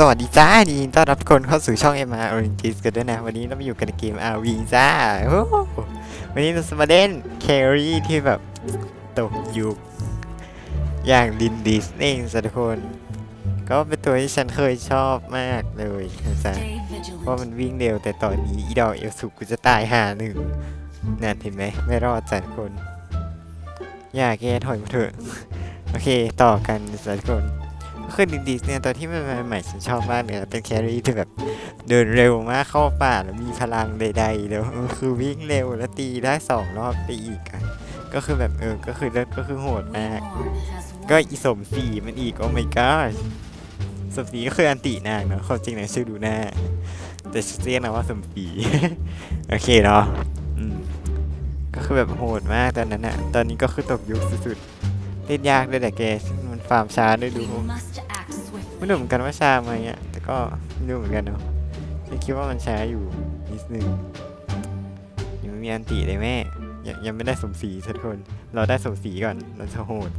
สวัสดีจ้าดีต้อนรับทุกคนเข้าสู่ช่อง MR Orange กันด้วยนะ วันนี้เรามาอยู่กันในเกม RV จ้าโอ้โหวันนี้เราจะมาเล่นแครี่ที่แบบตกยุคอย่างลินดิสเองจ้ะทุกคน ก็เป็นตัวที่ฉันเคยชอบมากเลยนะจ๊ะเพราะมันวิ่งเร็วแต่ตอนนี้อีดอกเอลสุกูจะตายหาหนึ่งนั่นเห็นไหมไม่รอดจ้ะทุกคน อย่าแกถอยมาเถอะ โอเค ต่อกันจ้ะทุกคน คือดินดิสเนี่ยตอนที่มันใหม่ๆฉันชอบมากเลยนะเป็นแครี่ที่แบบเดินเร็วมากเข้าป่าแล้วมีพลังใดๆแล้วคือวิ่งเร็วแล้วตีได้สองรอบไปอีกอะก็คือแบบเออ ก็คือเลิศก็คือโหดมาก ก็อีสมศรีมันอีกโอ้ my god สมศรีก็คืออันตินางเนาะความจริงนางชื่อดูหน้า แต่เรียกนะว่าสมศรีโอเคเนาะก็คือแบบโหดมากตอนนั้นอะตอนนี้ก็คือตกยุคสุดๆเล่นยากด้วยแต่แกมันฟาร์มช้าด้วยดู ไม่รู้เหมือนกันว่าช้าไหมอะแต่ก็ไม่รู้เหมือนกันเนาะฉันคิดว่ามันช้าอยู่นิดนึงยังไม่มีอันติเลยแม่ยังยังไม่ได้สมศรีทุกคน เราได้สมศรีก่อนเราจะโหด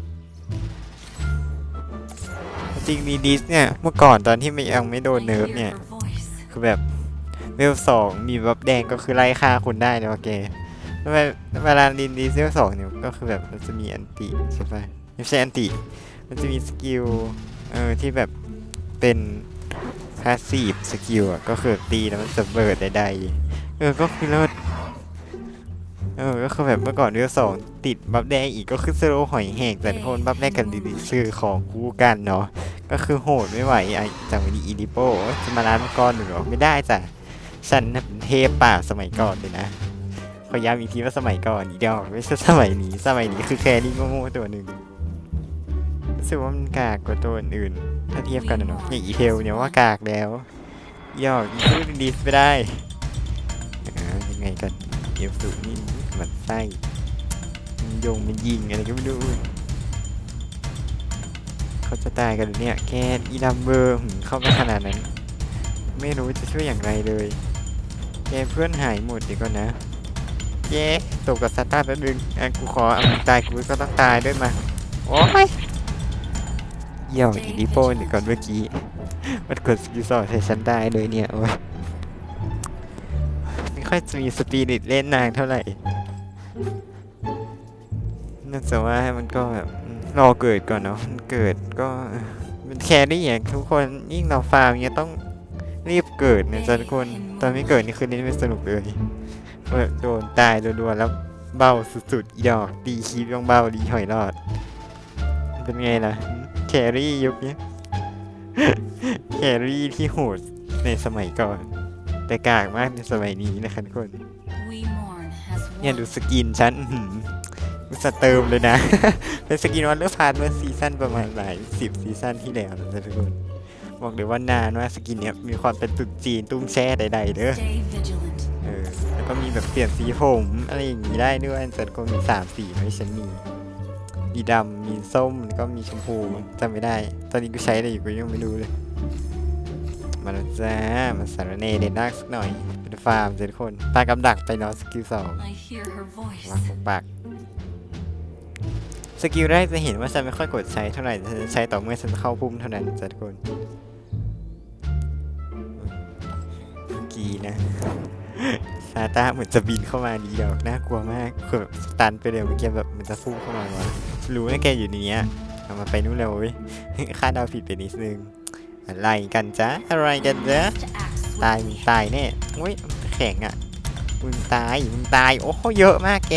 จริงดีดิสเนี่ยเมื่อก่อนตอนที่ไม่ยังไม่โดนเนิร์ฟเนี่ย คือแบบเวลสองมีบัฟแดงก็คือไล่ฆ่าคนได้นะโอเคแล้วเวลาดินดีเซลสองเนี่ยก็คือแบบมันจะมีอันติใช่ปะไม่ใช่อันติมันจะมีสกิลเออที่แบบ เป็นพาสซีฟสกิลอะก็คือตีแล้วมันจะเบิดใดๆเออก็คือเลิศเออ ก็คือแบบเมื่อก่อนเรื่องสองติดบัฟแดงอีกก็คือสโลหอยแหกแต่คนบัฟแดงกันดีๆชื่อของคู่กันเนาะก็คือโหดไม่ไหวไอ้จากวันนี้อีดิโปจะมาร้านมังกรหรือไม่ได้จ้ะฉันเป็นเทพป่าสมัยก่อนเลยนะขอย้ำอีกทีว่าสมัยก่อนอีเดียวไม่ใช่สมัยนี้สมัยนี้คือแครี่โง่ๆตัวหนึ่งรู้สึกว่ามันกากกว่าตัวอื่น ถ้าเทียบกันนะเนาะอย่างอีเทลเนี่ยว่ากากแล้วยอกอีพูดดีไม่ได้ยังไงกันเอฟสูนี่เหมือนไส้มันยงมันยิงอะไรก็ไม่รู้เขาจะตายกันเนี่ยแค่อีดัมเบอร์เข้ามาขนาดนั้น ไม่รู้จะช่วยอย่างไรเลย แกเพื่อนหายหมดดี๋ยวก่อนะเย้ตกกับซาต้าแป๊บนึงอะกูขอเอามึงตายกูก็ต้องตายด้วยมา โอ้ย เยี่ยวอีดิโป้เนี่ยก่อนเมื่อกี้ มันกดสกิลสองใส่ฉันได้เลยเนี่ยโอ้ยไม่ค่อยจะมีสปีริตเล่นนางเท่าไหร่นื่องจากว่ามันก็แบบรอเกิดก่อนเนาะมันเกิดก็เป็นแครี่อย่างทุกคนยิ่งเราฟาร์มเนี้ยต้องรีบเกิดเนี่ยจ้ะทุกคนตอนไม่เกิดนี่คือเล่นไม่สนุกเลยแบบโดนตายรัวๆแล้วเบาสุดๆอีดอกตีคีบยังเบาดีหอยรอด เป็นไงล่ะ แครี่ยุคนี้แครี่ที่โหดในสมัยก่อน แต่กากมากในสมัยนี้นะคะทุกคน We mourn as เนี่ย one. ดูสกินฉันอื้อหืออุตส่าห์เติมเลยนะ เป็นสกินวันเลอร์พาร์ทเมื่อซีซั่นประมาณหลายสิบซีซั่นที่แล้วนะทุกคนบอกเลยว่านานว่าสกินเนี้ยมีความเป็นตุดจีนตุ้งแช่ใดๆเด้อ Stay vigilant. เออแล้วก็มีแบบเปลี่ยนสีผมอะไรอย่างนี้ได้ด้วยแต่ก็มีสามสีไหมฉันมี มีดำมีส้มแล้วก็มีชมพูจำไม่ได้ ตอนนี้กูใช้อะไรอยู่กูยังไม่รู้เลย มาแล้วจ้ามาสารเนเดนดักสักหน่อย เป็นฟาร์มเจ็ดคนปากำดักไปเนอนสกิลสอง I hear her voice. วางของปากสกิลแรกจะเห็นว่าฉันไม่ค่อยกดใช้เท่าไหร่ฉันจะใช้ต่อเมื่อฉันเข้าพุ่มเท่านั้นจ้ะทุกคนเมื่อกี้นะ ซาตาเหมือนจะบินเข้ามาดีเดียวน่ากลัวมากคือแบบสตันไปเลยเมื่อกี้แบบมันจะพุ่งเข้ามาวะรู้ว่าแกอยู่ในเนี้ยเอามาไปนู่นแล้วเว้ยคาดเดาผิดไปนิดนึง อะไรกันจ๊ะอะไรกันจ๊ะตายมึงตายแน่เฮ้ยแข็งอะมึงตายมึงตายโอ้โหเยอะมากแก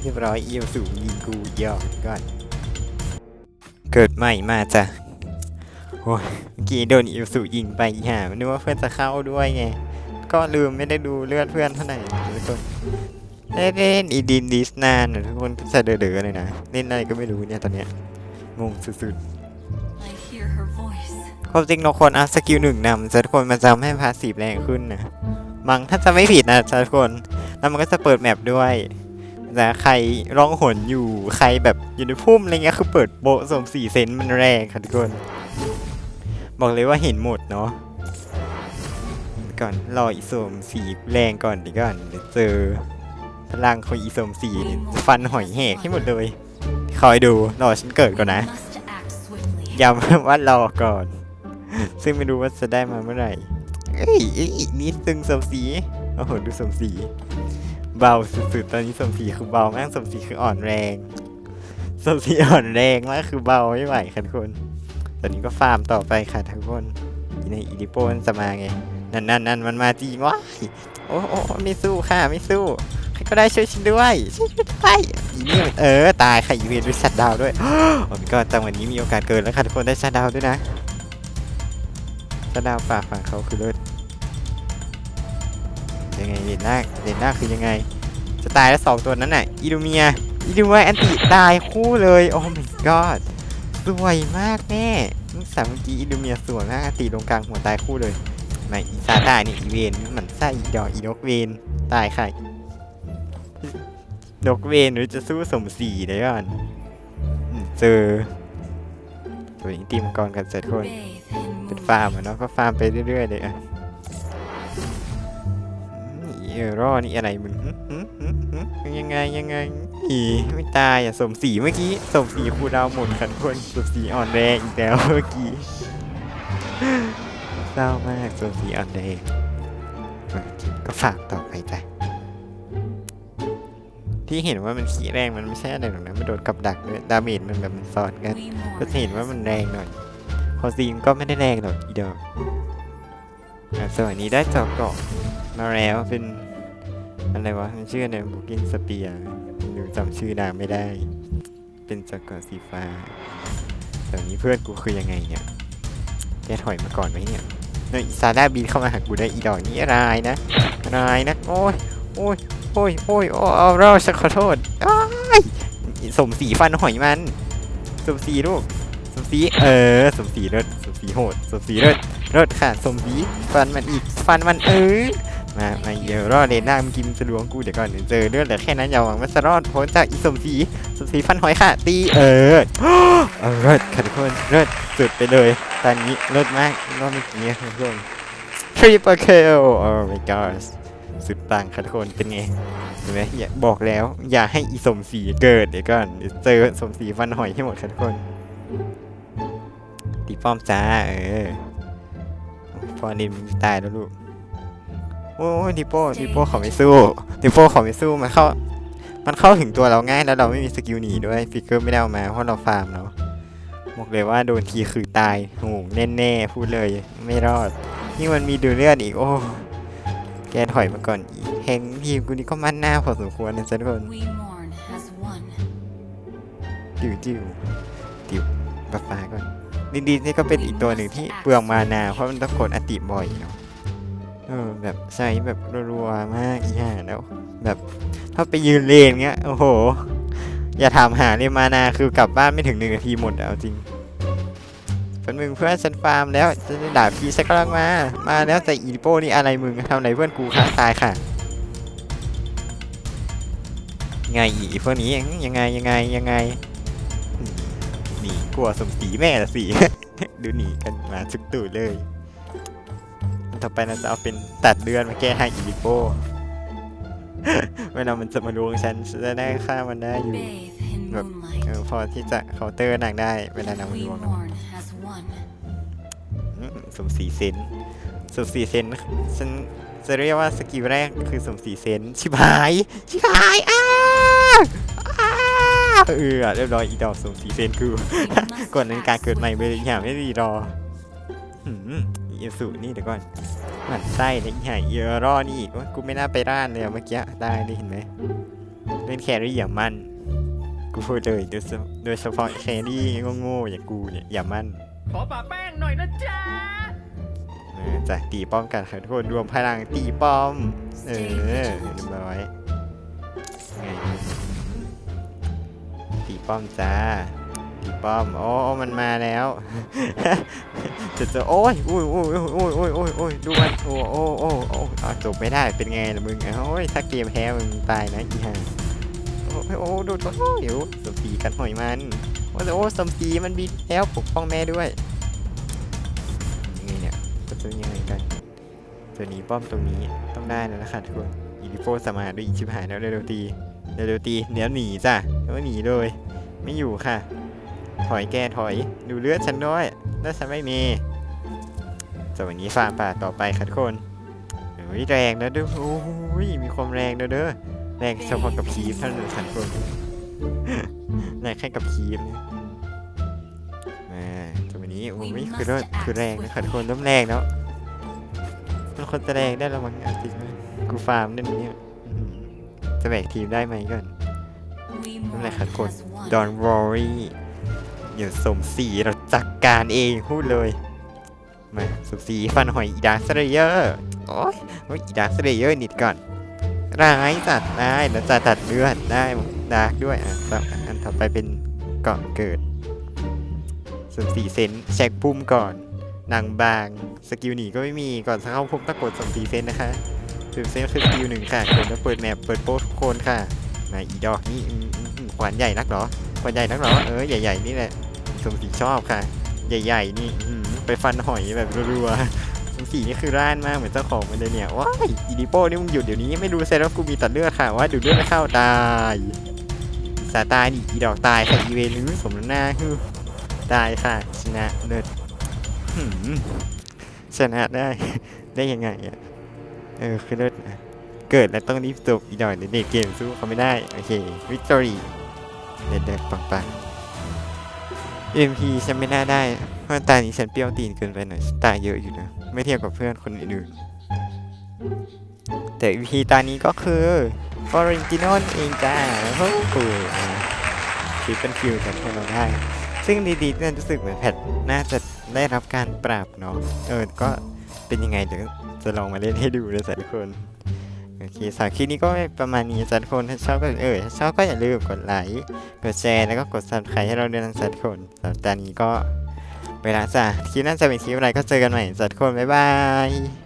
เรียบร้อยเอียวสูงยิงกูยอกก่อน เกิดใหม่มาจ้ะ โอ้ยเมื่อกี้โดนเอียวสูยิงไปอีห่ามันนึกว่าเพื่อนจะเข้าด้วยไง ก็ลืมไม่ได้ดูเลือดเพื่อนเท่าไหร่ทุกคนเล่นเล่นอีดินดิสนานทุกคนจะเดือดๆเลยนะเล่นอะไรก็ไม่รู้เนี่ยตอนเนี้ยงงสุดๆ I hear her voice. ความจริงเราควรอัพสกิลหนึ่งนำจะทุกคนมันจะทำให้พาสซีฟแรงขึ้นนะมังถ้าจะไม่ผิดนะจะทุกคน แล้วมันก็จะเปิดแมปด้วยแต่ใครร้องหนอยู่ใครแบบอยู่ในพุ่มอะไรเงี้ยคือเปิดโบะสมสี่เซนมันแรงค่ะทุกคน บอกเลยว่าเห็นหมดเนาะก่อนรออีสมสีแรงก่อนดีก่อนเดี๋ยวเจอพลังของอีสมสีฟันหอยแหกให้หมดเลยคอยดูรอฉันเกิดก่อนนะย้ำว่ารอก่อน ซึ่งไม่รู้ว่าจะได้มาเมื่อไหร่เอ้ยเอ้ยนี่ตึงสมศรีโอ้โหดูสมศรีเบาสุดๆตอนนี้สมศรีคือเบามากสมศรีคืออ่อนแรงสมศรีอ่อนแรงมากคือเบาไม่ไหวค่ะทุกคน อนนี้ก็ฟาร์มต่อไปค่ะทุกคนในอีดิโปนจะมาไง นั่นนั่นนั่นมันมาจริงว้ายโอ้โอ้ไม่สู้ค่ะไม่สู้ใครก็ได้ช่วยฉันด้วยช่วยฉันด้วยอีนี่มันเออตายค่ะอีเวนต์ด้วยชัดดาวด้วยโอ้ยก็แต่วันนี้มีโอกาสเกินแล้วค่ะทุกคนได้ชัดดาวด้วยนะชัดดาวน์ป่าฝั่งเขาคือเลิศยังไงเด่นหน้าเด่นหน้าคือยังไง จะตายแล้วสองตัวนั้นน่ะอีดูเมียอีดูเมียแอนติตายคู่เลยโอ้ my god สวยมากแม่ลูกสาวเมื่อกี้อีดูเมียสวยมากตีตรงกลางหัวตายคู่เลยมาอีซาตานี่อีเวนหมันไส้อีดอกอีนกเวนตายค่ะนกเวนหรือจะสู้สมศรีได้ก่อนอืมเจอตัวนี้ตีมังกรกันเสร็จคนเป็นฟาร์มอะเนาะก็ฟาร์มไปเรื่อยๆเลยอะ เออรอนี่อะไรมึงหึหึหึหึยังไงยังไงอีไม่ตายอะสมศรีเมื่อกี้สมศรีครูดาวหมุนขันคนสมศรีอ่อนแรงอีกแล้วเมื่อกี้เศร้ามากสมศรีอ่อนแรงก็ฝากต่อไปจ้ะที่เห็นว่ามันขี้แรงมันไม่ใช่อะไรหรอกนะมันโดนกับดักด้วยดาเมจมันแบบมันสอดกันก็เห็นว่ามันแรงหน่อย พอซีมก็ไม่ได้แรงหรอกอีดอกอะ สวัสนี้ได้จอกเกาะมาแล้วเป็นอะไรวะมันชื่ออะไรบุกินสเปียหรือจำชื่อนางไม่ได้ เป็นจอกเกาะสีฟ้าแต่วันนี้เพื่อนกูคือยังไงเนี่ยแกถอยมาก่อนไหมเนี่ยเนยซาดาบินเข้ามาหากูได้อีดอกนี้อะไรายนะอะไรายนะโอ้ยโอ้ยโอ้ยโอ้ยโอ้เอาเราฉันขอโทษอ้สมศรีฟันหอยมัน สมศรีลูก สมศรีเออ สมศรีเลิศสมศรีโหด สมศรีเลิศ เลิศค่ะสมศรีฟันมันอีกฟันมันเออมามาเดี๋ยวรอดเลนหน้ามึงกินจะลวงกูเดี๋ยวก่อนเจอเลือดเหลือแค่นั้นอย่าหวังว่าจะรอดพ้นจากอีสมศรีสมศรีฟันหอยค่ะ ตีเออเออเลิศค่ะทุกคนเลิศสุดไปเลยตอนนี้เลิศมากรอบเมื่อกี้เนี่ยทุกคน triple kill oh my gosh สุดปังค่ะทุกคนเป็นไงเห็นไหมอย่าบอกแล้ว อย่าให้อีสมศรีเกิดเดี๋ยวก่อนเดี๋ยวเจอสมศรีฟันหอยให้หมดค่ะทุกคนตีป้อมจ้าเออ ฟอนินมึงตายแล้วลูกโอ้ยดิโป้ดิโป้เขาไม่สู้ดิโป้เขาไม่สู้มันเข้า มันเข้าถึงตัวเราง่ายแล้วเราไม่มีสกิลหนีด้วยฟิกเกอร์ไม่ได้เอามาเพราะเราฟาร์มเนาะบอกเลยว่าโดนทีคือตายโอ้โหแน่ๆพูดเลยไม่รอดนี่มันมีดูเลือดอีกโอ้แกถอยมาก่อนอีกแฮงทีมกูนี่ก็มั่นหน้าพอสมควรนะจ๊ะทุกคน We mourn as one. จิ๋วจิ๋วจิ๋วปลาปลาก่อน ดินดีนี่ก็เป็นอีกตัวหนึ่งที่เปลืองมานา เพราะมันต้องกดอติบ่อยเนาะเออแบบใช้แบบรัวๆมากอีห่าแล้ว แบบถ้าไปยืนเลนเงี้ยโอ้โห อย่าถามหาเลยมานาคือกลับบ้านไม่ถึงหนึ่งนาทีหมดเอาจริงเป็นมึงเพื่อนฉันฟาร์มแล้วจะได้ด่าพี่ฉักำลังมา มาแล้วแต่อีโป้นี่อะไรมึงทำอะไรเพื่อนกูค่ะตายค่ะ ไงอีพวกนี้ยังไงยังไงยังไง หนีกลัวสมศรีแม่ละสิ ดูหนีกันมาชุกตูดเลยต่อไปเราจะเอาเป็นตัดเลือนมาแก้ให้อีลิโป้เวลามันจะมาลวงฉันจะได้ฆ่ามันได้อยู่ Bathe in Look, moonlight. เออพอที่จะเคาน์เตอร์นางได้ เวลานางมาลวงนะ mourn as one. อืมสมศรีเซนสมศรีเซนฉันจะเรียกว่าสกิลแรกคือสมศรีเซนชิบหาย ชิบหายอ้า เออเรียบร้อยอีดอกสมศรีเซนคือ We must ก่อนในการ fast เกิดใหม่ like ไปเลยอย่าไม่ดีรอหืมอีสุนี่เดี๋ยวก่อนหมันไส้เลยอีห่าเยอะรอนี่อีกโอ๊ยกูไม่น่าไปร้านเลยอะเมื่อกี้ได้เลยเห็นไหมเล่นแครี่อย่ามั่นกูพูดเลยโดยเฉโดยเฉพาะแครี่โง่ๆอย่างกูเนี่ยอย่ามั่นขอป่าแป้งหน่อยนะจ๊ะเออจะตีป้อมกันค่ะทุกคนรวมพลังตีป้อม เออเรียบร้อยไงตี ป้อมจ้าตีป้อม โอ้มันมาแล้วจะจะโอ้ยโอ้ยโอ้ยโอ้ยโอ้ยโอ้ยโอ้ยดูมันโอ้โอ้โอ้โอ้จบไม่ได้เป็นไงล่ะมึงโอ้ยถ้าเกมแพ้มึงตายนะอีห่าโอ้ยโอ้ดูโอ้ยโอ้สมศรีกันหอยมันโอ้โอ้สมศรีมันบินแล้วปกป้องแม่ด้วยยังไงเนี่ยก็จะยังไงกันตัวนี้ป้อมตรงนี้ต้องได้แล้วนะคะทุกคนอีลิโฟสมารถด้วยอีชิบหายแล้วเร็วตีเร็วตีเดี๋ยวหนีจ้ะแล้วหนีเลย ไม่อยู่ค่ะ ถอยแกถอยดูเลือดฉันด้วยเลือดฉันไม่มีส่วนวันนี้ฟาร์มป่าต่อไปค่ะทุกคนเฮ้ยแรงนะเด้อโอ้ยมีความแรงนะเด้อแรงเฉพาะกับคีฟเท่านั้นค่ะทุกคนแรงแค่กับคีฟนะมาส่วนวันนี้โอ้ยคือเลือดคือแรงนะค่ะทุกคนเริ่มแรงแล้วมันคนจะแรงได้แล้วมั้งเอาจริงไหมกูฟาร์มเล่นนี้จะแบกทีมได้ไหมก่อนนั่นแหละ mourn ค่ะทุกคน Don't worry เดี๋ยวสมศรีเราจัดการเองพูดเลย มาสมศรีฟันหอยอีดาร์คเลเยอร์ โอ้ยอีดาร์คเลเยอร์นิดก่อน ร้ายจัดได้แล้วจะตัดเลือดได้ดาร์กด้วย อะต่ออันต่อไปเป็นก่อนเกิดสมศรีเซนเช็คพุ่มก่อนนางบางสกิลหนีก็ไม่มีก่อนเข้าพุ่มตะกดสมศรีเซนนะคะสมศรีเซนคือสกิลหนึ่งค่ะกดแล้วเปิดแมปเปิดโปรทุกคนค่ะมาอีดอกนี่ขวานใหญ่นักเหรอ ขวใหญ่นักเหรอเออใหญ่ๆนี่แหละสมศรีชอบค่ะ ใหญ่ๆนี่ไปฟันหอยแบบรัวๆสมศรีนี่คือร่านมากเหมือนเจ้าของมันเลยเนี่ยว้ายอีดิโป้นี่มึงหยุดเดี๋ยวนี้ไม่รู้เซรั่มกูมีตัดเลือดค่ะว่าดูเลือดไม่เข้าตายสาตายดิอีดอกตายค่ะอีเวนหรือสมน้ำหน้าคือตายค่ะชนะเลิศชนะได้ได้ยังไงอะเออคือเลิศเกิดแล้วต้องรีบจบอีกหน่อยเดี๋ยวเด็กเกมสู้เขาไม่ได้ โอเค วิกตอรี่ เด็ดเด็ดปังปังเอ็มพีฉันไม่น่าได้ เพราะตานี้ฉันเปรี้ยวตีนเกินไปหน่อยฉันตาเยอะอยู่นะ ไม่เทียบกับเพื่อนคนอื่นๆแต่ EP ตานี้ก็คือฟอรินติโนนเองจ้าโอ้โหคิดเป็นคิวกันให้เราได้ ซึ่งดีๆนี่ยรู้สึกเหมือนแพทน่าจะได้รับการปรับเนาะ เออ ก็เป็นยังไงเดี๋ยวจะลองมาเล่นให้ดูนะทุกคน โอเคสำหรับคลิปนี้ก็ประมาณนี้สัตว์คนถ้าชอบก็เออถ้าชอบก็อย่าลืมกดไลค์กดแชร์แล้วก็กดซับใครให้เราด้วยนะสัตว์คนสำหรับตอนนี้ก็ไปละจ้ะคลิปน่าจะเป็นคลิปอะไรก็เจอกันใหม่สัตว์คนบ๊ายบาย